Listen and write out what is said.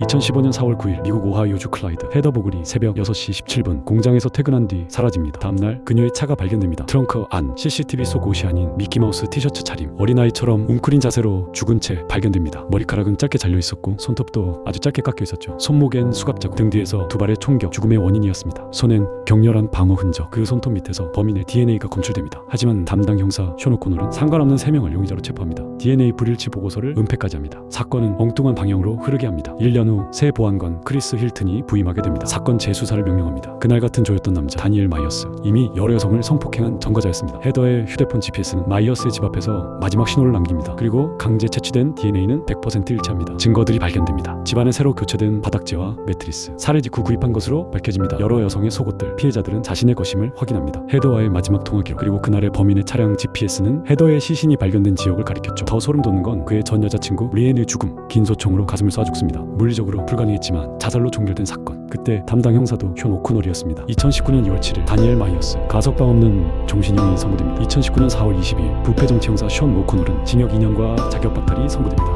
2015년 4월 9일 미국 오하이오주 클라이드 헤더 보글이 새벽 6시 17분 공장에서 퇴근한 뒤 사라집니다. 다음날 그녀의 차가 발견됩니다. 트렁크 안 CCTV 속 옷이 아닌 미키마우스 티셔츠 차림 어린아이처럼 웅크린 자세로 죽은 채 발견됩니다. 머리카락은 짧게 잘려 있었고 손톱도 아주 짧게 깎여 있었죠. 손목엔 수갑 자국 등 뒤에서 두 발의 총격 죽음의 원인이었습니다. 손엔 격렬한 방어 흔적 그 손톱 밑에서 범인의 DNA가 검출됩니다. 하지만 담당 형사 쇼노 코널은 상관없는 3명을 용의자로 체포합니다. DNA 불일치 보고서를 은폐까지 합니다. 사건은 엉뚱한 방향으로 흐르게 합니다. 1년 후 새 보안관 크리스 힐튼이 부임하게 됩니다. 사건 재수사를 명령합니다. 그날 같은 조였던 남자 다니엘 마이어스 이미 여러 여성을 성폭행한 전과자였습니다. 헤더의 휴대폰 GPS는 마이어스의 집 앞에서 마지막 신호를 남깁니다. 그리고 강제 채취된 DNA는 100% 일치합니다. 증거들이 발견됩니다. 집안에 새로 교체된 바닥재와 매트리스, 살해 직후 구입한 것으로 밝혀집니다. 여러 여성의 속옷들, 피해자들은 자신의 것임을 확인합니다. 헤더와의 마지막 통화 기록, 그리고 그날의 범인의 차량 GPS는 헤더의 시신이 발견된 지역을 가리켰죠. 더 소름 돋는 건 그의 전 여자친구 리엔의 죽음, 긴 소총으로 가슴을 쏴 죽습니다. 물리적 으로 불가능했지만 자살로 종결된 사건. 그때 담당 형사도 현 오크놀이었습니다. 2019년 2월 7일 다니엘 마이어스 가석방 없는 종신형이 선고됩니다. 2019년 4월 22일 부패 정치 형사 션 오코놀은 징역 2년과 자격 박탈이 선고됩니다.